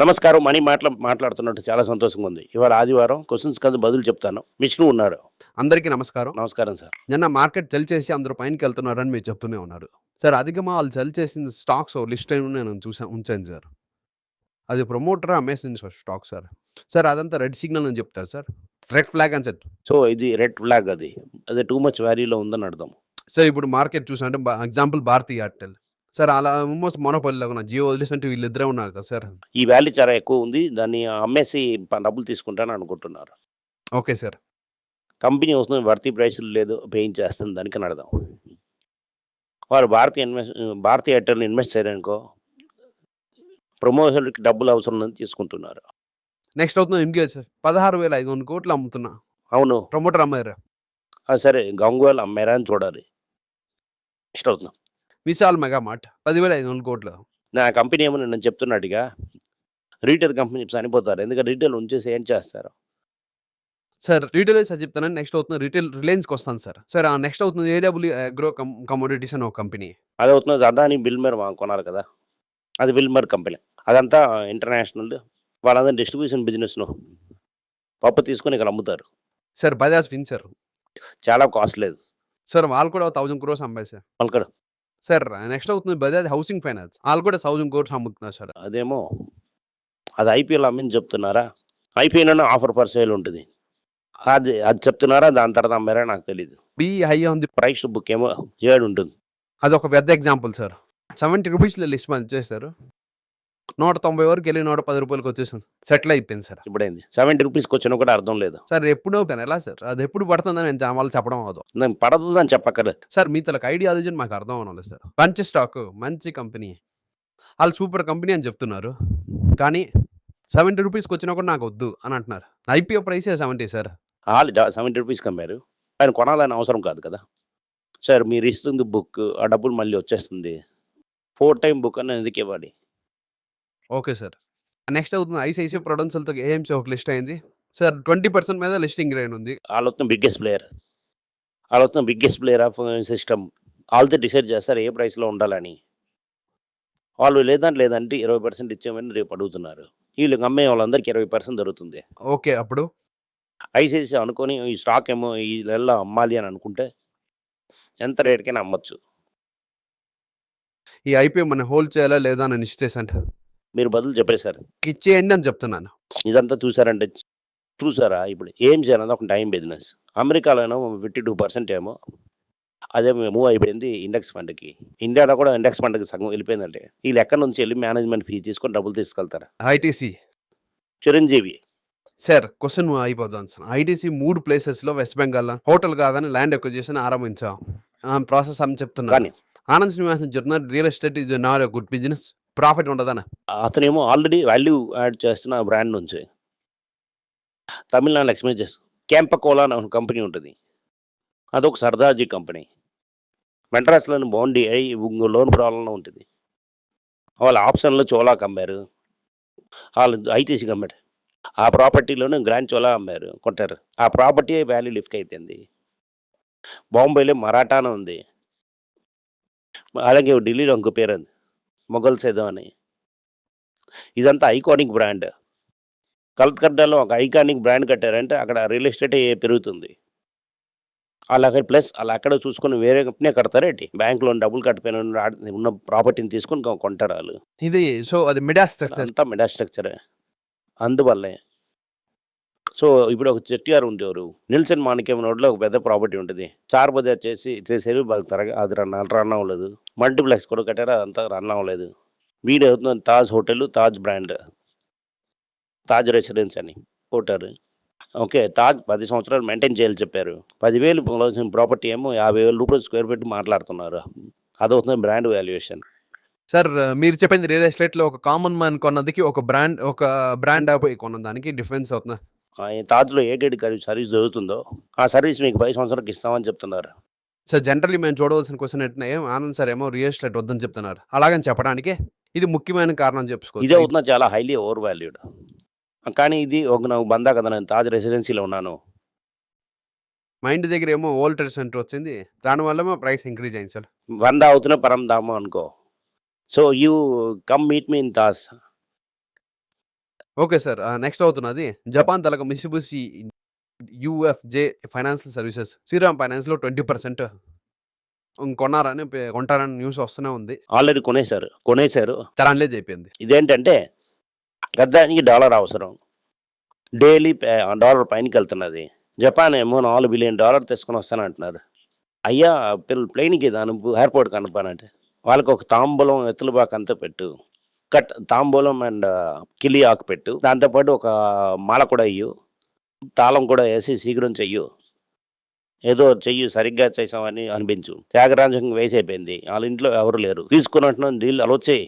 నమస్కారం మనీ మాట్లా మాట్లాడుతున్నట్టు చాలా సంతోషంగా ఉంది ఇవాళ ఆదివారం క్వశ్చన్స్ కదా బదులు చెప్తాను. విష్ణు ఉన్నాడు అందరికీ నమస్కారం. నమస్కారం సార్. నిన్న మార్కెట్ సెల్ చేసి అందరూ పైనకి వెళ్తున్నారని మీరు చెప్తూనే ఉన్నారు. సార్ అధికంగా వాళ్ళు సెల్ చేసిన స్టాక్స్ లిస్ట్ అయిన నేను చూసా ఉంచాను సార్. అది ప్రమోటర్ అమ్మేసింది సార్ స్టాక్ సార్. సార్ అదంతా రెడ్ సిగ్నల్ అని చెప్తారు సార్. రెడ్ ఫ్లాగ్ అని సార్ సో ఇది రెడ్ ఫ్లాగ్ అది. అది టూ మచ్ వాల్యూలో ఉందని అర్థం. సార్ ఇప్పుడు మార్కెట్ చూసా అంటే ఎగ్జాంపుల్ భారతీ ఎయిర్టెల్. సార్ అలా ఆల్మోస్ట్ మొనపల్లి ఉన్న జియో వదిలేసినట్టు వీళ్ళిద్దరే ఉన్నారు కదా సార్? ఈ వాల్యూ చాలా ఎక్కువ ఉంది. దాన్ని అమ్మేసి ప- డబ్బులు తీసుకుంటాను అనుకుంటున్నారు. Okay sir. కంపెనీ వస్తుంది భర్తీ ప్రైసులు లేదు పేయింగ్ చేస్తుంది దానికి అర్థం. వారు భారతీయ ఇన్వెస్ట్ భారతీయ ఎయిర్టెల్ ఇన్వెస్ట్ చేయడానికో ప్రమోషన్కి డబ్బులు అవసరం ఉందని తీసుకుంటున్నారు. నెక్స్ట్ అవుతుంది ఇంకే సార్. పదహారు వేల ఐదు వందల కోట్లు అమ్ముతున్నా. అవును. ప్రమోటర్ అమ్మారు ఆ సరే గంగోలు అమ్మారా అని చూడాలి. ఇష్టం అవుతుంది. విశాల్ మెగా మార్ట్ పదివేల ఐదు వందల కోట్లు. నా కంపెనీ ఏమో నేను చెప్తున్నట్టుగా రీటైల్ కంపెనీ చనిపోతారు. ఎందుకంటే రీటైల్ ఉంచేసి ఏం చేస్తారు? సార్ రీటైల్ సార్ చెప్తాను నెక్స్ట్ అవుతుంది. రీటైల్ రిలయన్స్కి వస్తాను సార్. సార్ ఆ నెక్స్ట్ అవుతుంది ఏడబ్ల్యూ అగ్రో కమోడిటీస్ అని ఒక కంపెనీ. అది అవుతుంది. అదాని బిల్మర్ కొన్నారు కదా. అది బిల్మర్ కంపెనీ. అదంతా ఇంటర్నేషనల్ వాళ్ళందరూ డిస్ట్రిబ్యూషన్ బిజినెస్ను పప్పు తీసుకొని ఇక్కడ అమ్ముతారు. సార్ బజాజ్ ఫిన్సర్ చాలా కాస్ట్ లేదు. సార్ వాళ్ళు కూడా థౌసండ్ క్రోర్స్ అమ్మాయి సార్ వాళ్ళకి సార్ నెక్స్ట్ అవుతుంది బజాజ్ హౌసింగ్ ఫైనాన్స్. వాళ్ళు కూడా థౌసండ్ క్రోర్స్ అమ్ముతున్నారు సార్. అదేమో అది ఐపీఎల్ అమ్మని చెప్తున్నారా? ఐపీఎల్ ఆఫర్ పర్ సేల్ ఉంటుంది. అది అది చెప్తున్నారా? దాని తర్వాత అమ్మారా? నాకు తెలియదు బి హై ఉంది ప్రైస్ బుక్ ఏమో ఏడు ఉంటుంది అది ఒక పెద్ద ఎగ్జాంపుల్ సార్. సెవెంటీ రూపీస్లో లిస్ట్ చేశారు. నూట తొంభై వరకు వెళ్ళి నూట పది రూపాయలకి వచ్చేసింది. సెటిల్ అయిపోయింది సార్. ఇప్పుడైంది. సెవెంటీ రూపీస్కి వచ్చినా కూడా అర్థం లేదు? సార్ ఎప్పుడు ఓపెన్? ఎలా సార్? అది ఎప్పుడు పడుతుందని నేను జా- వాళ్ళు చెప్పడం అవదు నేను పడదు అని చెప్పక్కర్లేదు. సార్ మీ తలకు ఐడియాలజీ మాకు అర్థం అవ్వాలి సార్. మంచి స్టాక్ మంచి కంపెనీ వాళ్ళు సూపర్ కంపెనీ అని చెప్తున్నారు. కానీ సెవెంటీ రూపీస్కి వచ్చినా కూడా నాకు వద్దు అని అంటున్నారు. ఐపీఓ ప్రైసే సెవెంటీ సార్? వాళ్ళు సెవెంటీ రూపీస్కి అమ్మారు. ఆయన కొనాలని అవసరం కాదు కదా. సార్ మీరు ఇస్తుంది బుక్ ఆ డబ్బులు మళ్ళీ వచ్చేస్తుంది. ఫోర్ టైం బుక్ అని ఎందుకు ఇవ్వాలి? Okay sir. నెక్స్ట్ అవుతుంది ఐసిఐసిఐ ప్రొడెన్షియల్తో ఏఎంసీ ఒక లిస్ట్ అయింది. సార్ ట్వంటీ పర్సెంట్ మీద లిస్టింగ్ రేట్ ఉంది. వాళ్ళు వస్తున్న బిగ్గెస్ట్ ప్లేయర్. వాళ్ళు వస్తున్న బిగ్గెస్ట్ ప్లేయర్ ఆఫ్ సిస్టమ్. వాళ్ళతో డిసైడ్ చేస్తారు ఏ ప్రైస్లో ఉండాలని. వాళ్ళు లేదంటే లేదంటే ఇరవై పర్సెంట్ ఇచ్చామని రేపు అడుగుతున్నారు. వీళ్ళు అమ్మే వాళ్ళందరికీ ఇరవై పర్సెంట్ దొరుకుతుంది. ఓకే అప్పుడు? ఐసీసీ అనుకొని ఈ స్టాక్ ఏమో ఈ నెలలో అమ్మాలి అని అనుకుంటే ఎంత రేట్కైనా అమ్మొచ్చు. ఈ ఐపీఓ మనం హోల్డ్ చేయాలా లేదా అని నిశ్చేసంట మీరు బదులు చెప్పేశారు. ఇచ్చేయండి అని చెప్తున్నాను. ఇదంతా చూసారంటే చూసారా ఇప్పుడు ఏం చేయాలన్నది ఒక టైం బిజినెస్. అమెరికాలోనో ఫిఫ్టీ టూ పర్సెంట్ ఏమో అదే మూవ్ అయిపోయింది ఇండెక్స్ ఫండ్కి. ఇండియాలో కూడా ఇండెక్స్ ఫండ్కి సగం వెళ్ళిపోయిందంటే వీళ్ళు ఎక్కడి నుంచి వెళ్ళి మేనేజ్మెంట్ ఫీ తీసుకొని డబ్బులు తీసుకెళ్తారు? ఐటీసీ. చిరంజీవి. సార్ క్వశ్చన్ అయిపోతాను సార్ ఐటీసీ మూడు ప్లేసెస్లో వెస్ట్ బెంగాల్ హోటల్ కాదని ల్యాండ్ ఎక్విజిషన్ ఆరంభించాం. ప్రాసెస్ అని చెప్తున్నాను కానీ ఆనంద్ శ్రీనివాసన్ చెప్తున్నారు real estate is not a good business. Profit ఉండదన్న అతనేమో ఆల్రెడీ వాల్యూ యాడ్ చేస్తున్న బ్రాండ్ నుంచి. తమిళనాడు ఎక్స్ప్లెయిన్ చేస్తాను క్యాంపకోలా అనే ఒక కంపెనీ ఉంటుంది. అదొక సర్దార్జీ కంపెనీ. మెడ్రాస్లోని బాండీ అయి లోన్ ప్రాబ్లంలో ఉంటుంది. వాళ్ళ ఆప్షన్లో చోలాకి అమ్మారు. వాళ్ళు ఐటీసీకి అమ్మారు ఆ ప్రాపర్టీలోనే గ్రాండ్ చోలా అమ్మారు కొట్టారు. ఆ ప్రాపర్టీ వాల్యూ లిఫ్ట్ అయిపోయింది. బాంబేలో మరాఠానా ఉంది. అలాగే ఢిల్లీలో ఇంకో పేరు ఉంది. మొఘల్స్ ఏదో అని ఇదంతా ఐకానిక్ బ్రాండ్. కలకత్తాలో ఒక ఐకానిక్ బ్రాండ్ కట్టారంటే అక్కడ రియల్ ఎస్టేట్ పెరుగుతుంది. అలాగే ప్లస్ అలా అక్కడ చూసుకొని వేరే కంపెనీ కడతారేంటి బ్యాంకులో డబ్బులు కట్టిపోయిన ఉన్న- ప్రాపర్టీని తీసుకొని కొంటారు వాళ్ళు. ఇది సో అది మిడాస్ అంతా మెడా స్ట్రక్చరే అందువల్లే. సో ఇప్పుడు ఒక చెట్టిగారు ఉండేవారు. నిల్సన్ మాణిక్యం రోడ్లో ఒక పెద్ద ప్రాపర్టీ ఉంటుంది. చార్ బజార్ చేసి చేసేవి బాగా త్వరగా అది రన్ రన్ అవ్వలేదు. మల్టీప్లెక్స్ కూడా కట్టారు అంతా రన్ అవ్వలేదు. వీడు అవుతుంది Taj hotel Taj brand. Taj residence అని హోటల్ ఓకే తాజ్ పది సంవత్సరాలు మెయింటైన్ చేయాలి చెప్పారు. పదివేలు ప్రాపర్టీ ఏమో యాభై వేల రూపాయలు స్క్వేర్ ఫీట్ మాట్లాడుతున్నారు. అదవుతుంది బ్రాండ్ వాల్యుయేషన్. సార్ మీరు చెప్పింది రియల్ ఎస్టేట్లో ఒక కామన్ మ్యాన్ కొన్నదికి ఒక బ్రాండ్ ఒక బ్రాండ్ అయిపోయి కొన్న దానికి డిఫరెన్స్ అవుతుంది? తాజ్లో ఏ గడి సర్వీస్ జరుగుతుందో ఆ సర్వీస్ మీకు పది సంవత్సరాలకు ఇస్తామని చెప్తున్నారు. సార్ జనరల్లీ మేము చూడవలసిన క్వశ్చన్ ఏంటంటే ఆనంద్ సార్ ఏమో రియల్ ఎస్టేట్ వద్దని చెప్తున్నారు. అలాగని చెప్పడానికి ఇది ముఖ్యమైన కారణం ఇదే చెప్పుకోవచ్చు. అవుతున్నా చాలా హైలీ ఓవర్ వాల్యూడ్ కానీ ఇది ఒక నాకు బందా కదా నేను తాజ్ రెసిడెన్సీలో ఉన్నాను. మైండ్ దగ్గర ఏమో ఓల్డ్ సెంటర్ వచ్చింది దానివల్ల మా ప్రైస్ ఇంక్రీజ్ అయింది సార్. వంద అవుతున్న పరం దాము అనుకో. So you come meet me in Taj. Okay sir. Next అవుతున్నది జపాన్ తలక Mitsubishi UFJ financial services Shriram ఫైనాన్స్‌లో 20% హ్మ్. కొన్నారని పె కొంటారని న్యూస్ వస్తూనే ఉంది. ఆల్రెడీ కొనేసారు. కొనేసారు. చరాన్‌లేజ్ అయిపోయింది. ఇదేంటంటే గద్దానికి డాలర్ అవసరం. డైలీ పే డాలర్ పైనకెళ్తున్నది. జపాన్ ఏమో $4,000,000,000 తీసుకొనొస్తానంటున్నారు. అయ్యా! పిల్ ప్లేన్‌కి అనుపు ఎయిర్‌పోర్ట్‌కి అనుపనంటే, వాళ్ళకొక తాంబూలం, ఎత్తులపాకు అంతా పెట్టు. కట్ తాంబూలం అండ్ కిలి ఆకు పెట్టు. దాంతో పాటు ఒక మాల కూడా ఇయ్యు. తాళం కూడా ఏసి శీఘ్రం చెయ్యు. ఏదో చెయ్యి సరిగ్గా చేసావని అనిపించు. త్యాగరాజం వయసైపోయింది. ఆళ్ళ ఇంట్లో ఎవరు లేరు. తీసుకున్నట్టున్న డీల్ అలొచ్చేయి.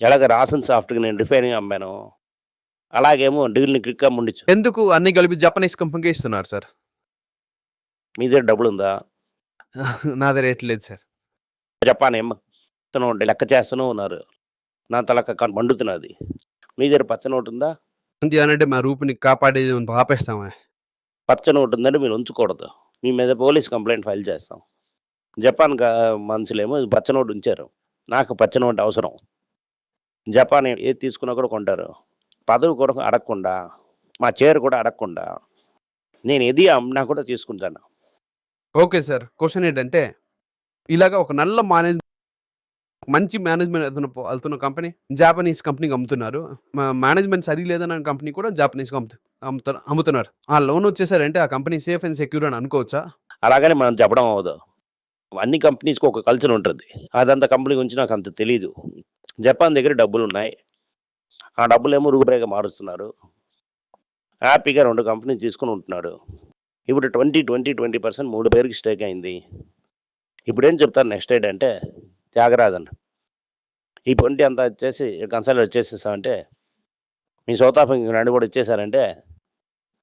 ఎలాగ రాసన్ సాఫ్ట్‌కి నేను రిఫైనింగ్ అమ్మాను. అలాగేమో డీల్‌ని క్విక్‌గా ముండించు. ఎందుకు అన్నీ కలిపి జపనీస్ కంపెనీకే ఇస్తున్నారు సార్? మీ దగ్గర డబ్బులుందా? నా దగ్గర ఏటి లేదు సార్. జపాన్ ఏమో నోట్ లెక్క చేస్తూనే ఉన్నారు. నా తలక మండుతున్నది. మీ దగ్గర పచ్చ నోటుందా? ఉంది అనంటే మా రూపుని కాపాడేది ఆపేస్తామా? పచ్చ నోటు ఉందంటే మీరు ఉంచకూడదు. మీ మీద పోలీస్ కంప్లెయింట్ ఫైల్ చేస్తాం. జపాన్ మనుషులేమో పచ్చ నోటు ఉంచారు. నాకు పచ్చ నోటు అవసరం. జపాన్ ఏది తీసుకున్నా కూడా కొంటారు. పదవి కొరకు అడగకుండా, మా చైర్ కూడా అడగకుండా, నేను ఏది అమ్మినా కూడా తీసుకుంటాను. Okay sir. క్వెషన్ ఏంటంటే, ఇలాగ ఒక నల్ల మేనేజ్ మంచి మేనేజ్‌మెంట్ అతను వెళ్తున్న కంపెనీ జాపనీస్ కంపెనీకి అమ్ముతున్నారు. మా మేనేజ్‌మెంట్ సరిలేదన్న కంపెనీ కూడా జాపనీస్ అమ్ముతు అమ్ముతున్నారు. ఆ లోన్ వచ్చేసారంటే ఆ కంపెనీ సేఫ్ అండ్ సెక్యూర్ అని అనుకోవచ్చా? అలాగనే మనం చెప్పడం అవ్వదు. అన్ని కంపెనీస్‌కి ఒక కల్చర్ ఉంటుంది అదంతా కంపెనీ గురించి నాకు అంత తెలీదు. జపాన్ దగ్గర డబ్బులు ఉన్నాయి ఆ డబ్బులు ఏమో రూపురేఖ మారుస్తున్నారు. హ్యాపీగా 2 కంపెనీలు తీసుకొని ఉంటున్నాడు. ఇప్పుడు 20, 20, 20% మూడు పేరుకి స్టేక్ అయింది. ఇప్పుడేం చెప్తారు నెక్స్ట్ ఏంటంటే త్యాగరాజన్. ఈ 20 అంతా ఇచ్చేసి కన్సాలిడేట్ చేసేసామంటే, మీ సౌత్ ఆఫ్రికా రెండు కూడా ఇచ్చేసారంటే,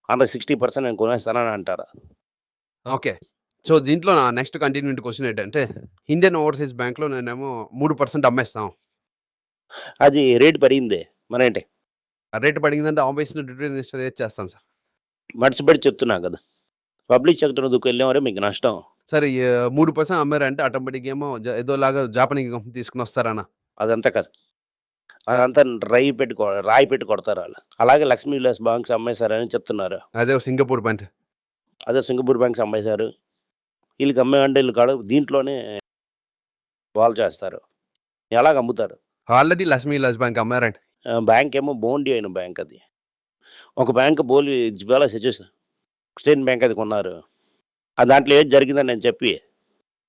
అందులో 60% నేను కొనేస్తానని అంటారు. ఓకే. సో, దీంట్లో నా నెక్స్ట్ కంటిన్యూటీ క్వెషన్ ఏంటంటే, ఇండియన్ ఓవర్‌సీస్ బ్యాంక్‌లో నేనేమో 3% అమ్మేస్తాం. అది రేట్ పెరిగింది. మరేంటి? ఆ రేట్ పడిందంటే ఆబ్వియస్‌లీ రిటర్న్ ఇన్వెస్టర్ ఏది చేస్తాం సార్. మర్చిపెట్టి చెప్తున్నా కదా! పబ్లిక్ సెక్టర్ దుకెళ్ళామరే మీకు నష్టం. సరే ఈ 3% అమ్మారంటే ఆటోమేటిక్‌గా ఏమో జ ఏదోలాగా జాపనీస్ కంపెనీ తీసుకొనొస్తారనా? అదంతా కాదు. అదంతా రై పెట్టి కొ రాయి పెట్టి కొడతారు ఆళ్ళు. అలాగే లక్ష్మీ విలాస్ బాంక్స్ అమ్మేసారని చెప్తున్నారు. అదే సింగపూర్ బ్యాంక్. అదే సింగపూర్ బ్యాంక్స్ అమ్మేశారు. ఈళ్ళకి అమ్మేమంటే ఈళ్ళు కాడ దీంట్లోనే వాళ్ళు చేస్తారు. ఎలాగ అమ్ముతారు? ఆల్రెడీ లక్ష్మీ విలాస్ బ్యాంక్ అమ్మారంట. ఆహ్, బ్యాంక్ ఏమో బోండి అయిన బ్యాంక్ అది. ఒక బ్యాంక్ బోలి జ్వాలా సిచ్యుయేషన్ స్టేట్ బ్యాంక్ అది కొన్నారు. ఆ దాంట్లో ఏది జరిగిందని నేను చెప్పి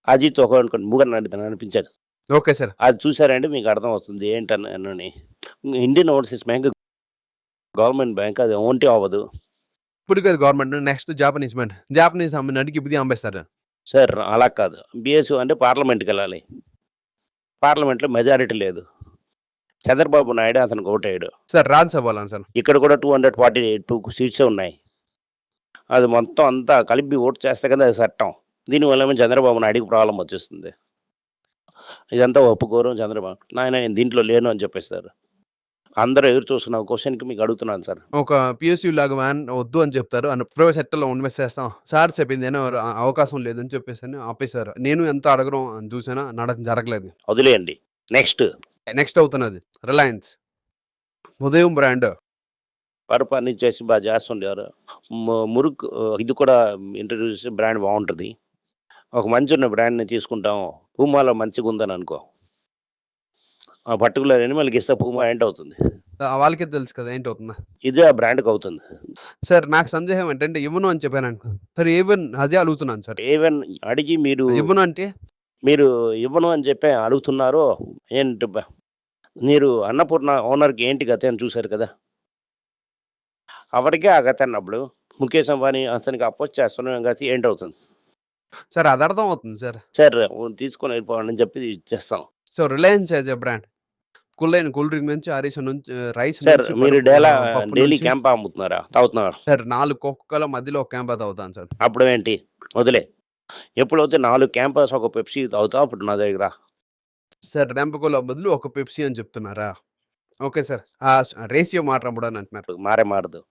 అజిత్ ఒక ముగ్గురు నడిపాను అనిపించారు. Okay sir. అది చూసారంటే మీకు అర్థం వస్తుంది ఏంటని. Indian Overseas bank government bank అది ఓంటీ అవ్వదు. ఇప్పుడు కాదు government next Japanese bank. Japanese అమ్మినాడికి ఇది అమ్మేస్తారు. సార్ అలా కాదు. బీఎస్‌యూ అంటే పార్లమెంట్‌కెళ్ళాలి. పార్లమెంట్‌లో మెజారిటీ లేదు. చంద్రబాబు నాయుడు అతనికి ఓటేయడు. సార్ రాజ్యసభ. ఇక్కడ కూడా 242 సీట్సే ఉన్నాయి. అది మొత్తం అంతా కలిపి ఓటు చేస్తే కదా అది చట్టం. దీనివల్లేమో చంద్రబాబు నాయుడుకి ప్రాబ్లమ్ వచ్చేస్తుంది. ఇదంతా ఒప్పుకోరు చంద్రబాబు. నాయన నేను దీంట్లో లేను అని చెప్పేస్తారు. అందరూ ఎదురు చూస్తున్న క్వెషన్‌కి మీకు అడుగుతున్నాను సార్. ఒక పీఎస్‌యూ లాగా వ్యాన్ వద్దు అని చెప్తారు. అన్ ప్రైవేట్ సెక్టర్‌లో ఇన్వెస్ట్ చేస్తాం. సార్ చెప్పింది ఏమో అవకాశం లేదని చెప్పేసని ఆపేశారు. నేను ఎంత అడగడం చూసానా నడ జరగలేదు. వదిలేయండి. నెక్స్ట్ నెక్స్ట్ అవుతున్నది రిలయన్స్. ఉదయం బ్రాండ్. పరుపు అన్ని చేసి బాగా చేస్తుండారు. ము మురుక్ ఇది కూడా ఇంట్రొడ్యూస్ చేసి బ్రాండ్ బావుంటది. ఒక మంచున్న బ్రాండ్‌ని తీసుకుంటాం. పూమాలో మంచిగుందని అనుకో. ఆ పర్టిక్యులర్ ఎనిమల్‌కి ఇస్తే పూమా ఏంటవుతుంది? ఆ! వాళ్ళకే తెలుసు కదా ఏంటవుతుందో. ఇదే ఆ బ్రాండ్‌కి అవుతుంది. సార్ నాకు సందేహం ఏంటంటే ఇవ్వను అని చెప్పాననుకో. సార్ ఈవెన్ అదే అడుగుతున్నాను సార్. ఈవెన్ అడిగి మీరు ఇవ్వను అంటే? మీరు ఇవ్వను అని చెప్పి అడుగుతున్నారో ఏంటి మీరు అన్నపూర్ణ ఓనర్‌కి ఏంటి గతి అని చూసారు కదా! ఎవరికీ ఆ గతి అన్నప్పుడు ముఖేష్ అంబానీ అతనికి అపోజ్ చేస్తున్న గతి ఏంటవుతుంది? సార్ అది అర్థం అవుతుంది సార్. సార్ తీసుకొని వెళ్ళిపోండి అని చెప్పి ఇచ్చేస్తాం. So Reliance as a brand. కుల్లైన cool drink నుంచి హరీస్ నుంచి రైస్ సార్ మీరు డేలా డైలీ క్యాంపా అమ్ముతున్నారా? తాగుతున్నారా? సార్ 4 కోకోకోలా మధ్యలో ఒక క్యాంపా తాగుతాను సార్. అప్పుడు ఏంటి? వదిలే. ఎప్పుడైతే 4 క్యాంపస్ ఒక పెప్సీ తాగుతావో అప్పుడు నా దగ్గర. సార్ ర్యాంపకోలా బదులు ఒక పెప్సీ అని చెప్తున్నారా? Okay sir. రేషియో అని అంటున్నారు. మారే మారదు.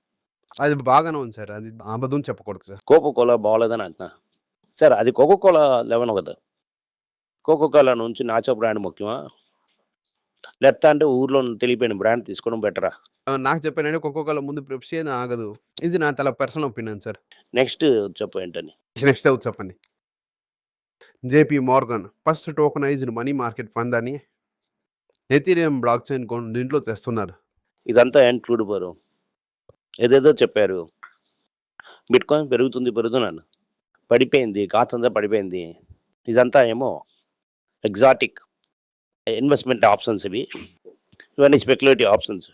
అది బాగానే ఉంది సార్. అది అబద్ధం చెప్పకూడదు సార్. కోకో కోలా బాగోలేదని అంటున్నా. సార్ అది కోకో కోలా లెవెన్ కదా! కోకో కోలా నుంచి నాచో బ్రాండ్ ముఖ్యమా? లేకపోతే అంటే ఊర్లో తెలియపోయిన బ్రాండ్ తీసుకోవడం బెటరా నాకు చెప్పానంటే ఒక్కొక్కళ్ళ ముందు పెప్సీ అని ఆగదు ఇది నా తల పర్సనల్ ఒపీనియన్ సార్ నెక్స్ట్ చెప్పు ఏంటని నెక్స్ట్ అవుతుంది చెప్పండి JP Morgan first tokenized money market fund అని ఎథీరియం బ్లాక్ చైన్ కొన్ని దీంట్లో తెస్తున్నారు ఇదంతా ఇంక్లూడ్ బరు ఏదేదో చెప్పారు. బిట్ కాయిన్ పెరుగుతుంది పెరుగుతున్నాను పడిపోయింది కాతంతా పడిపోయింది. ఇదంతా ఏమో ఎగ్జాటిక్ ఇన్వెస్ట్మెంట్ ఆప్షన్స్ ఇవి. ఇవన్నీ స్పెక్యులేటివ్ ఆప్షన్స్.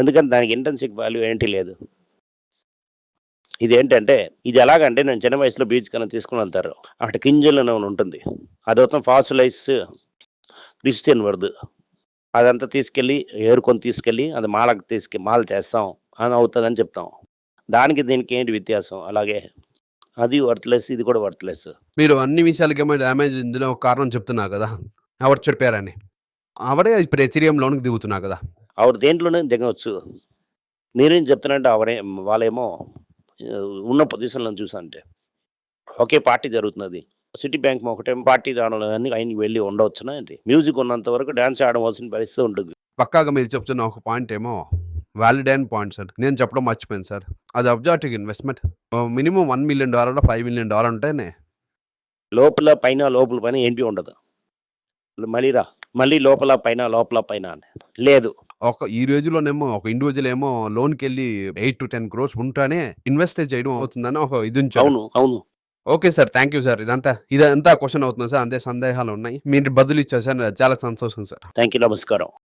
ఎందుకంటే దానికి ఇంటర్న్షిప్ వాల్యూ ఏంటి లేదు. ఇది ఏంటంటే ఇది ఎలాగంటే నేను చిన్న వయసులో బీచ్ కన్నా తీసుకుని వెళ్తారు. అక్కడ కింజల్ అని ఒకటి ఉంటుంది. అదొకటి ఫాసులైస్ క్రిస్టియన్ వర్డ్. అదంతా తీసుకెళ్ళి ఏరుకొని తీసుకెళ్ళి అది మాలకు తీసుకెళ్ళి మాల చేస్తాం. అని అవుతుందని చెప్తాం. దానికి దీనికి ఏంటి వ్యత్యాసం? అలాగే అది వర్త్లెస్ ఇది కూడా వర్త్లెస్ మీరు అన్ని విషయాలకి ఏమో డ్యామేజ్ ఇందులో ఒక కారణం చెప్తున్నా కదా? ఎవరు చెప్పారని? అవరే ఇప్పుడు దిగుతున్నా కదా? ఆవిడ దేంట్లోనే దిగవచ్చు. నేనేం చెప్తానంటే ఆవిడే వాళ్ళేమో ఉన్న పొజిషన్లో చూసా అంటే ఒకే పార్టీ జరుగుతున్నది. సిటీ బ్యాంక్ ఒకటే పార్టీ రావడం అన్ని ఆయన వెళ్ళి ఉండవచ్చునా ఏంటి? మ్యూజిక్ ఉన్నంత వరకు డ్యాన్స్ ఆడవలసిన పరిస్థితి ఉంటుంది. పక్కాగా మీరు చెప్తున్న ఒక పాయింట్ ఏమో వ్యాలిడ్ అయిన పాయింట్ సార్ నేను చెప్పడం మర్చిపోయాను సార్ అది అబ్జార్టివ్ investment minimum one million dollar five million dollar ఉంటేనే. లోపల పైన లోపల పైన ఏంటి ఉండదు. మళ్ళీ రా. మళ్ళీ లోపల పైన లోపల పైన. లేదు. ఒక ఈ రోజులోనేమో ఒక ఇండివిజువల్ ఏమో లోన్కి వెళ్ళి ఎయిట్ టు టెన్ క్రోర్స్ ఉంటేనే ఇన్వెస్ట్ చేయడం అవుతుందని ఒక ఇది అవును అవును. Okay sir thank you sir ఇదంతా ఇదంతా క్వశ్చన్ అవుతుంది సార్ అంతే సందేహాలు ఉన్నాయి. మీరు బదులు ఇచ్చారు సార్ చాలా సంతోషం సార్ థ్యాంక్ యూ నమస్కారం.